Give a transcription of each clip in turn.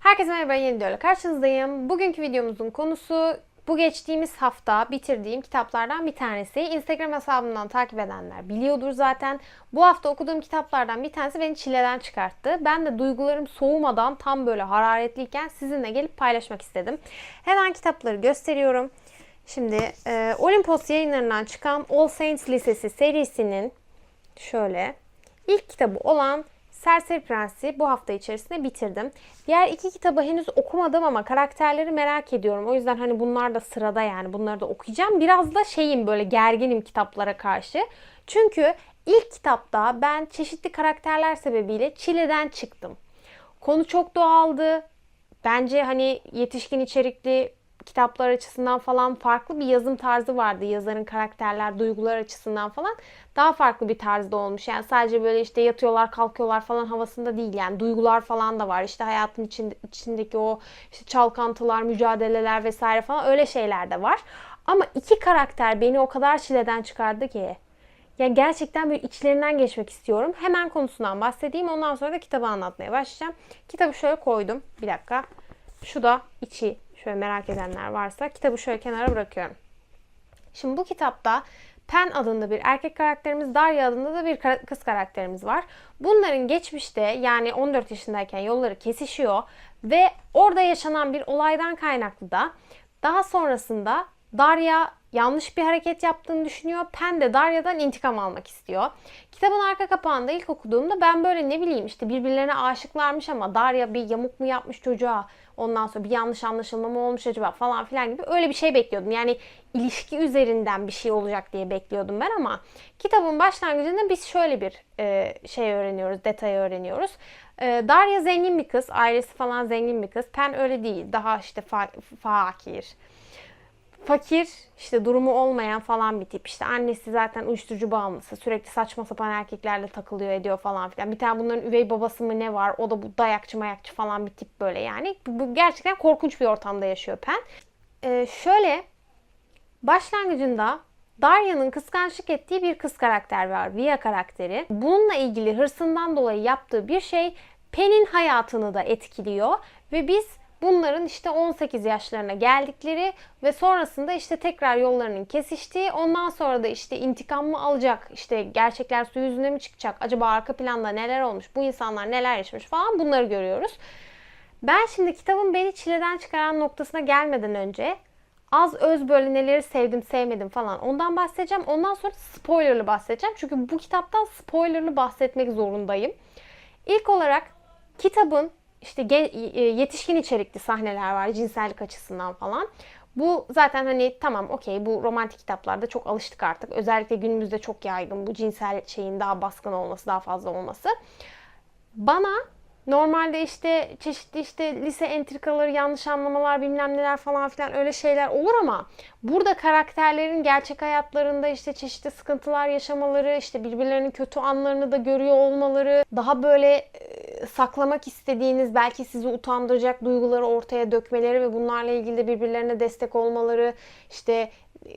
Herkese merhaba yeni videoyla karşınızdayım. Bugünkü videomuzun konusu bu geçtiğimiz hafta bitirdiğim kitaplardan bir tanesi. Instagram hesabımdan takip edenler biliyordur zaten. Bu hafta okuduğum kitaplardan bir tanesi beni çileden çıkarttı. Ben de duygularım soğumadan tam böyle hararetliyken sizinle gelip paylaşmak istedim. Hemen kitapları gösteriyorum. Şimdi e, Olimpos yayınlarından çıkan All Saints Lisesi serisinin şöyle ilk kitabı olan Serseri Prens'i bu hafta içerisinde bitirdim. Diğer iki kitabı henüz okumadım ama karakterleri merak ediyorum. O yüzden hani bunlar da sırada yani bunları da okuyacağım. Biraz da şeyim böyle gerginim kitaplara karşı. Çünkü ilk kitapta ben çeşitli karakterler sebebiyle çileden çıktım. Konu çok doğaldı. Bence hani yetişkin içerikli kitaplar açısından falan farklı bir yazım tarzı vardı. Yazarın karakterler, duygular açısından falan daha farklı bir tarzda olmuş. Yani sadece böyle işte yatıyorlar, kalkıyorlar falan havasında değil. Yani duygular falan da var. İşte hayatın içinde, içindeki o işte çalkantılar, mücadeleler vesaire falan öyle şeyler de var. Ama iki karakter beni o kadar çileden çıkardı ki. Yani gerçekten böyle içlerinden geçmek istiyorum. Hemen konusundan bahsedeyim. Ondan sonra da kitabı anlatmaya başlayacağım. Kitabı şöyle koydum. Bir dakika. Şu da içi. Şöyle merak edenler varsa kitabı şöyle kenara bırakıyorum. Şimdi bu kitapta Pen adında bir erkek karakterimiz, Darya adında da bir kız karakterimiz var. Bunların geçmişte yani 14 yaşındayken yolları kesişiyor ve orada yaşanan bir olaydan kaynaklı da daha sonrasında Darya yanlış bir hareket yaptığını düşünüyor. Pen de Darya'dan intikam almak istiyor. Kitabın arka kapağında ilk okuduğumda ben böyle ne bileyim işte birbirlerine aşıklarmış ama Darya bir yamuk mu yapmış çocuğa ondan sonra bir yanlış anlaşılma mı olmuş acaba falan filan gibi öyle bir şey bekliyordum. Yani ilişki üzerinden bir şey olacak diye bekliyordum ben ama kitabın başlangıcında biz şöyle bir e, şey öğreniyoruz, detayı öğreniyoruz. E, Darya zengin bir kız, ailesi falan zengin bir kız. Pen öyle değil, daha işte fa- fakir fakir işte durumu olmayan falan bir tip. İşte annesi zaten uyuşturucu bağımlısı. Sürekli saçma sapan erkeklerle takılıyor ediyor falan filan. Bir tane bunların üvey babası mı ne var? O da bu dayakçı mayakçı falan bir tip böyle yani. Bu, bu gerçekten korkunç bir ortamda yaşıyor Pen. Ee, şöyle başlangıcında Darya'nın kıskançlık ettiği bir kız karakter var. Via karakteri. Bununla ilgili hırsından dolayı yaptığı bir şey Pen'in hayatını da etkiliyor. Ve biz Bunların işte 18 yaşlarına geldikleri ve sonrasında işte tekrar yollarının kesiştiği, ondan sonra da işte intikam mı alacak, işte gerçekler su yüzüne mi çıkacak, acaba arka planda neler olmuş, bu insanlar neler yaşamış falan bunları görüyoruz. Ben şimdi kitabın beni çileden çıkaran noktasına gelmeden önce az öz böyle neleri sevdim sevmedim falan ondan bahsedeceğim. Ondan sonra spoilerlı bahsedeceğim. Çünkü bu kitaptan spoilerlı bahsetmek zorundayım. İlk olarak kitabın işte e, yetişkin içerikli sahneler var cinsellik açısından falan. Bu zaten hani tamam okey bu romantik kitaplarda çok alıştık artık. Özellikle günümüzde çok yaygın bu cinsel şeyin daha baskın olması, daha fazla olması. Bana Normalde işte çeşitli işte lise entrikaları, yanlış anlamalar, bilmem neler falan filan öyle şeyler olur ama burada karakterlerin gerçek hayatlarında işte çeşitli sıkıntılar yaşamaları, işte birbirlerinin kötü anlarını da görüyor olmaları, daha böyle saklamak istediğiniz belki sizi utandıracak duyguları ortaya dökmeleri ve bunlarla ilgili de birbirlerine destek olmaları işte e,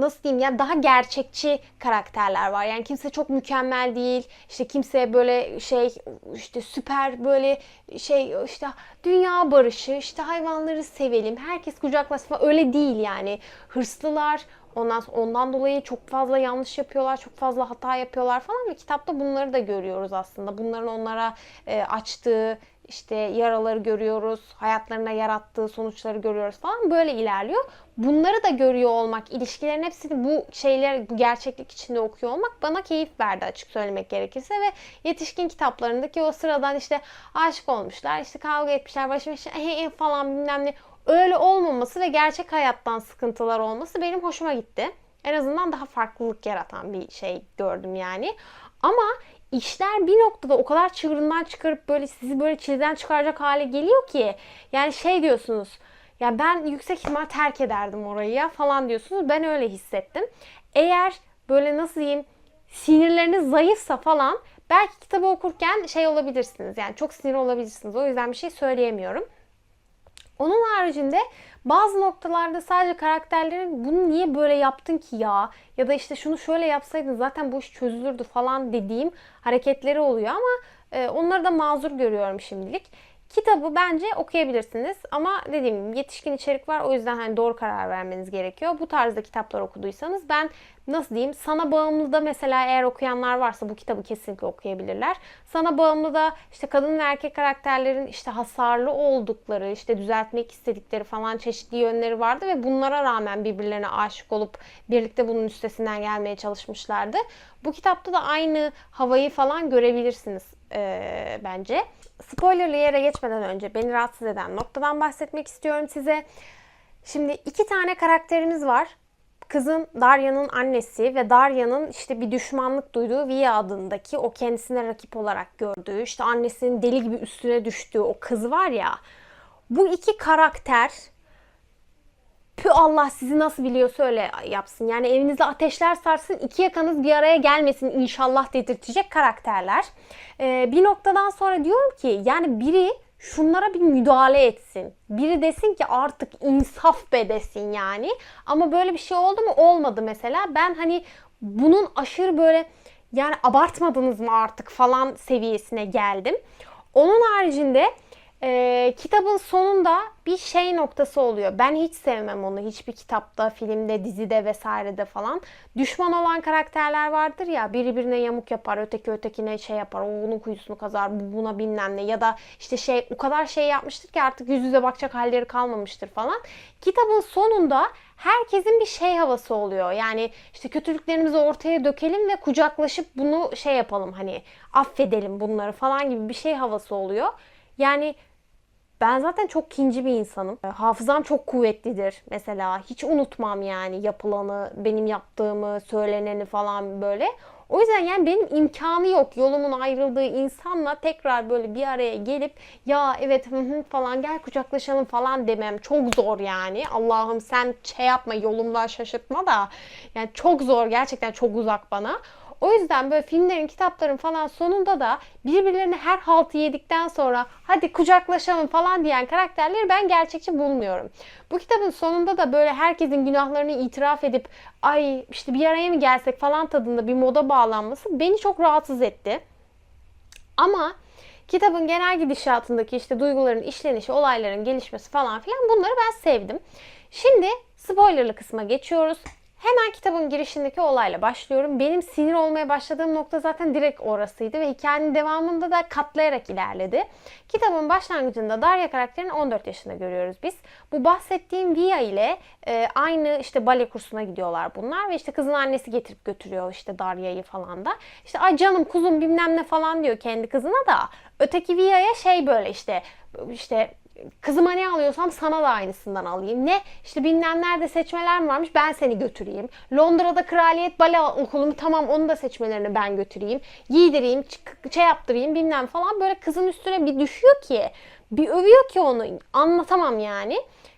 nasıl diyeyim ya daha gerçekçi karakterler var. Yani kimse çok mükemmel değil. İşte kimse böyle şey işte süper böyle şey işte dünya barışı, işte hayvanları sevelim, herkes kucaklaşma öyle değil yani. Hırslılar, Ondan ondan dolayı çok fazla yanlış yapıyorlar, çok fazla hata yapıyorlar falan ve kitapta bunları da görüyoruz aslında. Bunların onlara e, açtığı işte yaraları görüyoruz, hayatlarına yarattığı sonuçları görüyoruz falan böyle ilerliyor. Bunları da görüyor olmak, ilişkilerin hepsini bu şeyler, bu gerçeklik içinde okuyor olmak bana keyif verdi açık söylemek gerekirse ve yetişkin kitaplarındaki o sıradan işte aşık olmuşlar, işte kavga etmişler, başı başı falan bilmem ne öyle olmaması ve gerçek hayattan sıkıntılar olması benim hoşuma gitti. En azından daha farklılık yaratan bir şey gördüm yani. Ama işler bir noktada o kadar çığırından çıkarıp böyle sizi böyle çileden çıkaracak hale geliyor ki yani şey diyorsunuz ya ben yüksek ihtimal terk ederdim orayı ya falan diyorsunuz. Ben öyle hissettim. Eğer böyle nasıl diyeyim sinirleriniz zayıfsa falan belki kitabı okurken şey olabilirsiniz. Yani çok sinir olabilirsiniz. O yüzden bir şey söyleyemiyorum. Onun haricinde bazı noktalarda sadece karakterlerin bunu niye böyle yaptın ki ya ya da işte şunu şöyle yapsaydın zaten bu iş çözülürdü falan dediğim hareketleri oluyor ama e, onları da mazur görüyorum şimdilik. Kitabı bence okuyabilirsiniz ama dediğim gibi yetişkin içerik var o yüzden hani doğru karar vermeniz gerekiyor. Bu tarzda kitaplar okuduysanız ben nasıl diyeyim sana bağımlı da mesela eğer okuyanlar varsa bu kitabı kesinlikle okuyabilirler. Sana bağımlı da işte kadın ve erkek karakterlerin işte hasarlı oldukları, işte düzeltmek istedikleri falan çeşitli yönleri vardı ve bunlara rağmen birbirlerine aşık olup birlikte bunun üstesinden gelmeye çalışmışlardı. Bu kitapta da aynı havayı falan görebilirsiniz e, bence. Spoilerlı yere geçmeden önce beni rahatsız eden noktadan bahsetmek istiyorum size. Şimdi iki tane karakterimiz var. Kızın Darya'nın annesi ve Darya'nın işte bir düşmanlık duyduğu Via adındaki o kendisine rakip olarak gördüğü işte annesinin deli gibi üstüne düştüğü o kız var ya. Bu iki karakter Pü Allah sizi nasıl biliyorsa öyle yapsın. Yani evinizde ateşler sarsın, iki yakanız bir araya gelmesin inşallah dedirtecek karakterler. Ee, bir noktadan sonra diyorum ki yani biri şunlara bir müdahale etsin. Biri desin ki artık insaf be desin yani. Ama böyle bir şey oldu mu? Olmadı mesela. Ben hani bunun aşırı böyle yani abartmadınız mı artık falan seviyesine geldim. Onun haricinde e, kitabın sonunda bir şey noktası oluyor. Ben hiç sevmem onu. Hiçbir kitapta, filmde, dizide vesairede falan. Düşman olan karakterler vardır ya. Biri birine yamuk yapar, öteki ötekine şey yapar. O onun kuyusunu kazar, bu buna bilmem ne. Ya da işte şey o kadar şey yapmıştır ki artık yüz yüze bakacak halleri kalmamıştır falan. Kitabın sonunda herkesin bir şey havası oluyor. Yani işte kötülüklerimizi ortaya dökelim ve kucaklaşıp bunu şey yapalım hani affedelim bunları falan gibi bir şey havası oluyor. Yani ben zaten çok kinci bir insanım. Hafızam çok kuvvetlidir mesela. Hiç unutmam yani yapılanı, benim yaptığımı, söyleneni falan böyle. O yüzden yani benim imkanı yok yolumun ayrıldığı insanla tekrar böyle bir araya gelip ya evet hı hı falan gel kucaklaşalım falan demem çok zor yani. Allah'ım sen şey yapma yolumdan şaşırtma da yani çok zor gerçekten çok uzak bana. O yüzden böyle filmlerin, kitapların falan sonunda da birbirlerine her haltı yedikten sonra hadi kucaklaşalım falan diyen karakterleri ben gerçekçi bulmuyorum. Bu kitabın sonunda da böyle herkesin günahlarını itiraf edip ay işte bir araya mı gelsek falan tadında bir moda bağlanması beni çok rahatsız etti. Ama kitabın genel gidişatındaki işte duyguların işlenişi, olayların gelişmesi falan filan bunları ben sevdim. Şimdi spoilerlı kısma geçiyoruz. Hemen kitabın girişindeki olayla başlıyorum. Benim sinir olmaya başladığım nokta zaten direkt orasıydı ve hikayenin devamında da katlayarak ilerledi. Kitabın başlangıcında Darya karakterini 14 yaşında görüyoruz biz. Bu bahsettiğim Via ile e, aynı işte bale kursuna gidiyorlar bunlar ve işte kızın annesi getirip götürüyor işte Darya'yı falan da. İşte ay canım kuzum bilmem ne falan diyor kendi kızına da. Öteki Via'ya şey böyle işte işte kızıma ne alıyorsam sana da aynısından alayım. Ne? İşte bilmem nerede seçmeler mi varmış ben seni götüreyim. Londra'da kraliyet bale okulumu tamam onu da seçmelerini ben götüreyim. Giydireyim, şey yaptırayım bilmem falan. Böyle kızın üstüne bir düşüyor ki, bir övüyor ki onu anlatamam yani.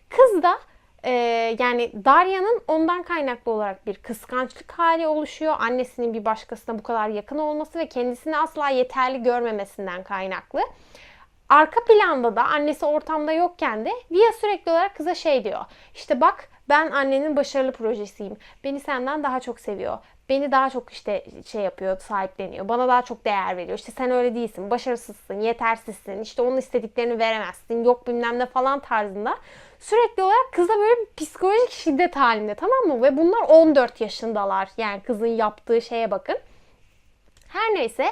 Kız da e, yani Darya'nın ondan kaynaklı olarak bir kıskançlık hali oluşuyor. Annesinin bir başkasına bu kadar yakın olması ve kendisini asla yeterli görmemesinden kaynaklı. Arka planda da annesi ortamda yokken de Via sürekli olarak kıza şey diyor. İşte bak ben annenin başarılı projesiyim. Beni senden daha çok seviyor. Beni daha çok işte şey yapıyor, sahipleniyor. Bana daha çok değer veriyor. İşte sen öyle değilsin, başarısızsın, yetersizsin. İşte onun istediklerini veremezsin. Yok bilmem ne falan tarzında. Sürekli olarak kıza böyle psikolojik şiddet halinde tamam mı? Ve bunlar 14 yaşındalar. Yani kızın yaptığı şeye bakın. Her neyse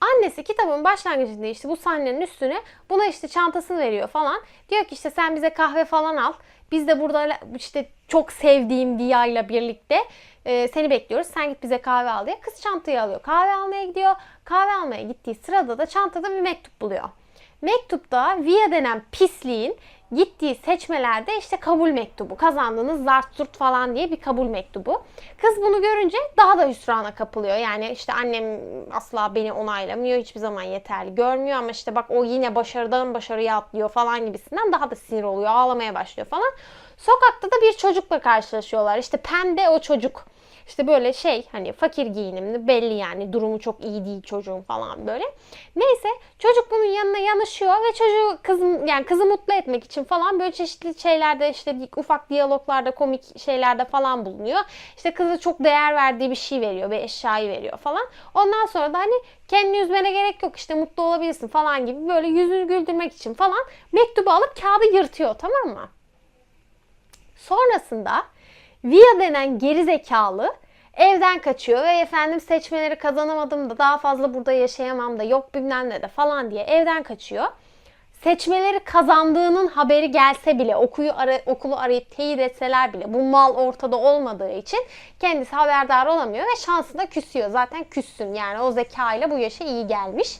Annesi kitabın başlangıcında işte bu sahnenin üstüne buna işte çantasını veriyor falan. Diyor ki işte sen bize kahve falan al. Biz de burada işte çok sevdiğim Dia ile birlikte e, seni bekliyoruz. Sen git bize kahve al diye. Kız çantayı alıyor. Kahve almaya gidiyor. Kahve almaya gittiği sırada da çantada bir mektup buluyor. Mektupta Via denen pisliğin gittiği seçmelerde işte kabul mektubu kazandınız zart zurt falan diye bir kabul mektubu. Kız bunu görünce daha da hüsrana kapılıyor. Yani işte annem asla beni onaylamıyor. Hiçbir zaman yeterli görmüyor ama işte bak o yine başarıdan başarıya atlıyor falan gibisinden daha da sinir oluyor. Ağlamaya başlıyor falan. Sokakta da bir çocukla karşılaşıyorlar. İşte Pembe o çocuk. İşte böyle şey hani fakir giyinimli belli yani durumu çok iyi değil çocuğun falan böyle. Neyse çocuk bunun yanına yanaşıyor ve çocuğu kızım yani kızı mutlu etmek için falan böyle çeşitli şeylerde işte ufak diyaloglarda komik şeylerde falan bulunuyor. İşte kızı çok değer verdiği bir şey veriyor bir eşyayı veriyor falan. Ondan sonra da hani kendini üzmene gerek yok işte mutlu olabilirsin falan gibi böyle yüzünü güldürmek için falan mektubu alıp kağıdı yırtıyor tamam mı? Sonrasında Via denen geri zekalı evden kaçıyor ve efendim seçmeleri kazanamadım da daha fazla burada yaşayamam da yok bilmem ne de falan diye evden kaçıyor. Seçmeleri kazandığının haberi gelse bile okuyu ara, okulu arayıp teyit etseler bile bu mal ortada olmadığı için kendisi haberdar olamıyor ve şansına küsüyor. Zaten küssün yani o zekayla bu yaşa iyi gelmiş.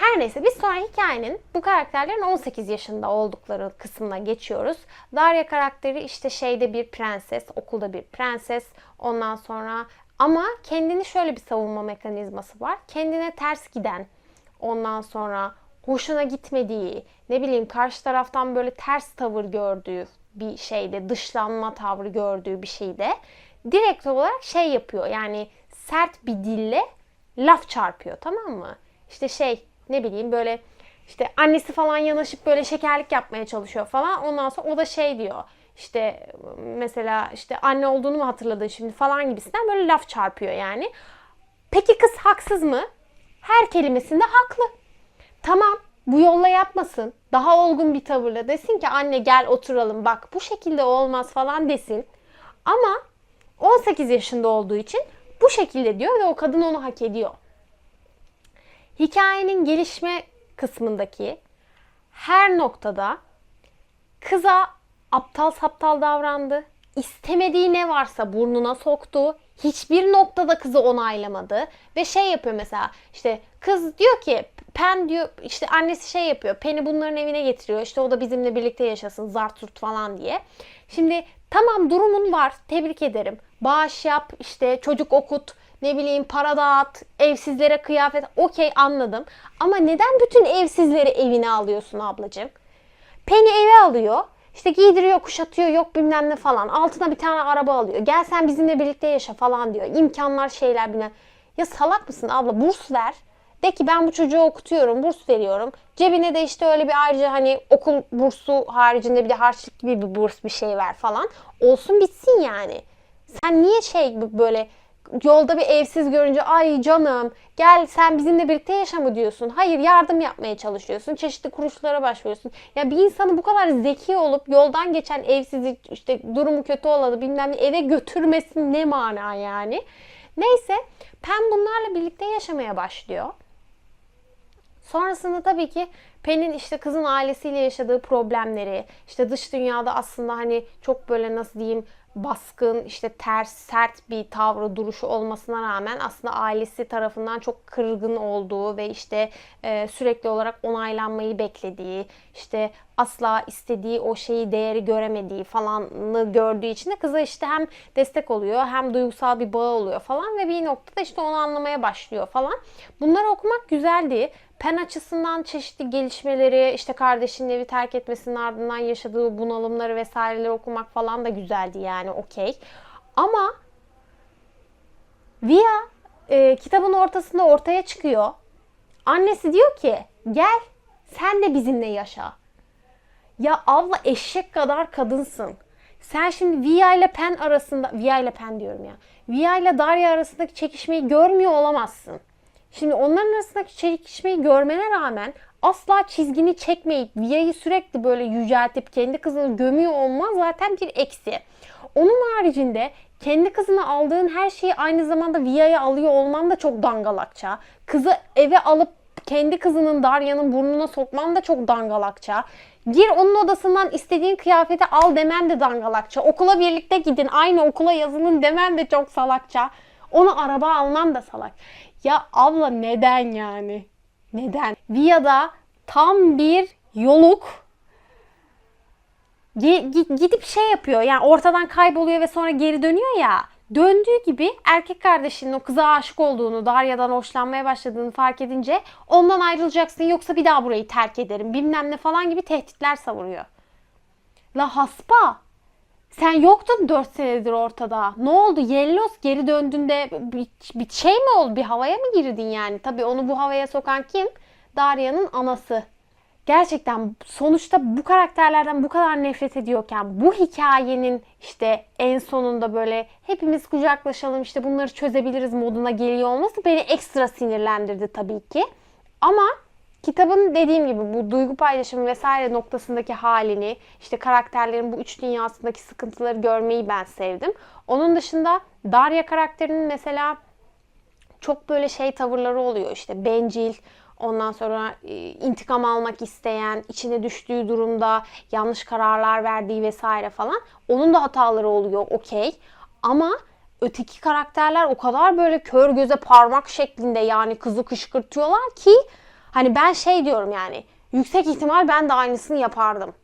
Her neyse biz sonra hikayenin bu karakterlerin 18 yaşında oldukları kısmına geçiyoruz. Darya karakteri işte şeyde bir prenses, okulda bir prenses. Ondan sonra ama kendini şöyle bir savunma mekanizması var. Kendine ters giden, ondan sonra hoşuna gitmediği, ne bileyim karşı taraftan böyle ters tavır gördüğü bir şeyde, dışlanma tavrı gördüğü bir şeyde direkt olarak şey yapıyor. Yani sert bir dille laf çarpıyor tamam mı? İşte şey ne bileyim böyle işte annesi falan yanaşıp böyle şekerlik yapmaya çalışıyor falan. Ondan sonra o da şey diyor. İşte mesela işte anne olduğunu mu hatırladın şimdi falan gibisinden böyle laf çarpıyor yani. Peki kız haksız mı? Her kelimesinde haklı. Tamam bu yolla yapmasın. Daha olgun bir tavırla desin ki anne gel oturalım bak bu şekilde olmaz falan desin. Ama 18 yaşında olduğu için bu şekilde diyor ve o kadın onu hak ediyor. Hikayenin gelişme kısmındaki her noktada kıza aptal saptal davrandı. İstemediği ne varsa burnuna soktu. Hiçbir noktada kızı onaylamadı. Ve şey yapıyor mesela işte kız diyor ki Pen diyor işte annesi şey yapıyor. Pen'i bunların evine getiriyor. İşte o da bizimle birlikte yaşasın zart falan diye. Şimdi tamam durumun var. Tebrik ederim. Bağış yap işte çocuk okut ne bileyim para dağıt, evsizlere kıyafet okey anladım. Ama neden bütün evsizleri evine alıyorsun ablacığım? Penny eve alıyor. İşte giydiriyor, kuşatıyor, yok bilmem ne falan. Altına bir tane araba alıyor. Gel sen bizimle birlikte yaşa falan diyor. İmkanlar şeyler bilmem. Ya salak mısın abla? Burs ver. De ki ben bu çocuğu okutuyorum, burs veriyorum. Cebine de işte öyle bir ayrıca hani okul bursu haricinde bir de harçlık gibi bir burs bir şey ver falan. Olsun bitsin yani. Sen niye şey böyle yolda bir evsiz görünce ay canım gel sen bizimle birlikte yaşa mı diyorsun. Hayır yardım yapmaya çalışıyorsun. Çeşitli kuruluşlara başvuruyorsun. Ya bir insanı bu kadar zeki olup yoldan geçen evsizi işte durumu kötü olanı bilmem ne eve götürmesin ne mana yani. Neyse Pen bunlarla birlikte yaşamaya başlıyor. Sonrasında tabii ki Pen'in işte kızın ailesiyle yaşadığı problemleri, işte dış dünyada aslında hani çok böyle nasıl diyeyim baskın, işte ters, sert bir tavrı, duruşu olmasına rağmen aslında ailesi tarafından çok kırgın olduğu ve işte e, sürekli olarak onaylanmayı beklediği, işte asla istediği o şeyi değeri göremediği falanı gördüğü için de kıza işte hem destek oluyor hem duygusal bir bağ oluyor falan ve bir noktada işte onu anlamaya başlıyor falan. Bunları okumak güzeldi. Pen açısından çeşitli gelişmeleri, işte kardeşinin evi terk etmesinin ardından yaşadığı bunalımları vesaireleri okumak falan da güzeldi yani okey. Ama Via e, kitabın ortasında ortaya çıkıyor. Annesi diyor ki gel sen de bizimle yaşa. Ya abla eşek kadar kadınsın. Sen şimdi Via ile Pen arasında, Via ile Pen diyorum ya. Via ile Darya arasındaki çekişmeyi görmüyor olamazsın. Şimdi onların arasındaki çekişmeyi görmene rağmen asla çizgini çekmeyip Via'yı sürekli böyle yüceltip kendi kızını gömüyor olman zaten bir eksi. Onun haricinde kendi kızını aldığın her şeyi aynı zamanda Via'ya alıyor olman da çok dangalakça. Kızı eve alıp kendi kızının Darya'nın burnuna sokman da çok dangalakça. Gir onun odasından istediğin kıyafeti al demen de dangalakça. Okula birlikte gidin aynı okula yazılın demen de çok salakça. Onu araba alman da salak. Ya abla neden yani? Neden? Via'da tam bir yoluk gidip şey yapıyor yani ortadan kayboluyor ve sonra geri dönüyor ya. Döndüğü gibi erkek kardeşinin o kıza aşık olduğunu, Darya'dan hoşlanmaya başladığını fark edince ondan ayrılacaksın yoksa bir daha burayı terk ederim bilmem ne falan gibi tehditler savuruyor. La haspa Sen yoktun 4 senedir ortada. Ne oldu? Yellos geri döndüğünde bir, bir şey mi oldu? Bir havaya mı girdin yani? Tabii onu bu havaya sokan kim? Darya'nın anası. Gerçekten sonuçta bu karakterlerden bu kadar nefret ediyorken bu hikayenin işte en sonunda böyle hepimiz kucaklaşalım işte bunları çözebiliriz moduna geliyor olması beni ekstra sinirlendirdi tabii ki. Ama kitabın dediğim gibi bu duygu paylaşımı vesaire noktasındaki halini, işte karakterlerin bu üç dünyasındaki sıkıntıları görmeyi ben sevdim. Onun dışında Darya karakterinin mesela çok böyle şey tavırları oluyor işte bencil, ondan sonra e, intikam almak isteyen, içine düştüğü durumda yanlış kararlar verdiği vesaire falan. Onun da hataları oluyor okey. Ama öteki karakterler o kadar böyle kör göze parmak şeklinde yani kızı kışkırtıyorlar ki hani ben şey diyorum yani yüksek ihtimal ben de aynısını yapardım.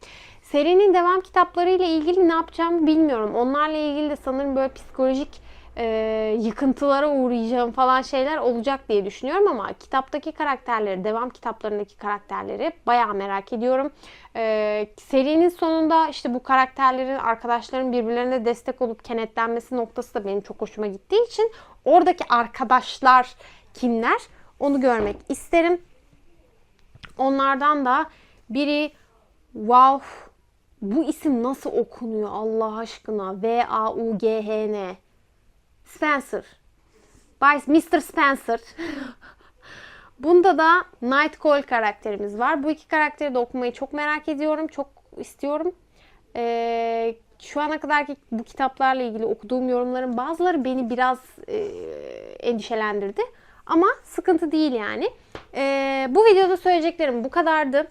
Serinin devam kitapları ile ilgili ne yapacağımı bilmiyorum. Onlarla ilgili de sanırım böyle psikolojik e, yıkıntılara uğrayacağım falan şeyler olacak diye düşünüyorum ama kitaptaki karakterleri, devam kitaplarındaki karakterleri bayağı merak ediyorum. E, serinin sonunda işte bu karakterlerin, arkadaşların birbirlerine destek olup kenetlenmesi noktası da benim çok hoşuma gittiği için oradaki arkadaşlar kimler onu görmek isterim. Onlardan da biri wow bu isim nasıl okunuyor Allah aşkına? V-A-U-G-H-N. Spencer. By Mr. Spencer. Bunda da Nightcall karakterimiz var. Bu iki karakteri de okumayı çok merak ediyorum. Çok istiyorum. Ee, şu ana kadarki bu kitaplarla ilgili okuduğum yorumların bazıları beni biraz e, endişelendirdi. Ama sıkıntı değil yani. Ee, bu videoda söyleyeceklerim bu kadardı.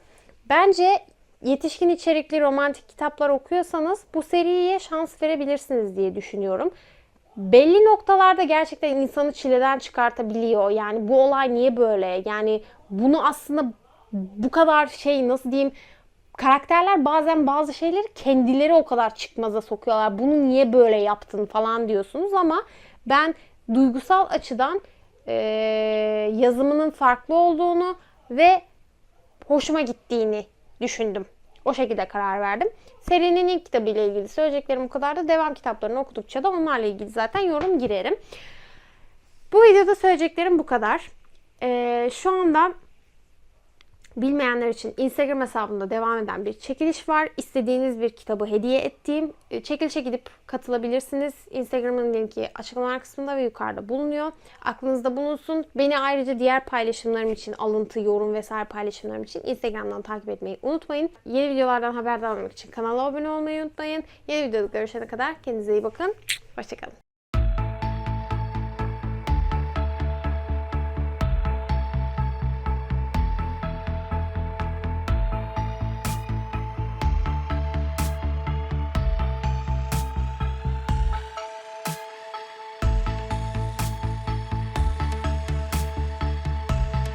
Bence yetişkin içerikli romantik kitaplar okuyorsanız bu seriye şans verebilirsiniz diye düşünüyorum belli noktalarda gerçekten insanı çileden çıkartabiliyor. Yani bu olay niye böyle? Yani bunu aslında bu kadar şey nasıl diyeyim karakterler bazen bazı şeyleri kendileri o kadar çıkmaza sokuyorlar. Bunu niye böyle yaptın falan diyorsunuz ama ben duygusal açıdan e, yazımının farklı olduğunu ve hoşuma gittiğini düşündüm. O şekilde karar verdim. Serinin ilk kitabı ile ilgili söyleyeceklerim bu kadar da devam kitaplarını okudukça da onlarla ilgili zaten yorum girerim. Bu videoda söyleyeceklerim bu kadar. Ee, şu anda bilmeyenler için Instagram hesabımda devam eden bir çekiliş var. İstediğiniz bir kitabı hediye ettiğim e, çekilişe gidip katılabilirsiniz. Instagram'ın linki açıklamalar kısmında ve yukarıda bulunuyor. Aklınızda bulunsun. Beni ayrıca diğer paylaşımlarım için alıntı, yorum vesaire paylaşımlarım için Instagram'dan takip etmeyi unutmayın. Yeni videolardan haberdar olmak için kanala abone olmayı unutmayın. Yeni videoda görüşene kadar kendinize iyi bakın. Hoşçakalın.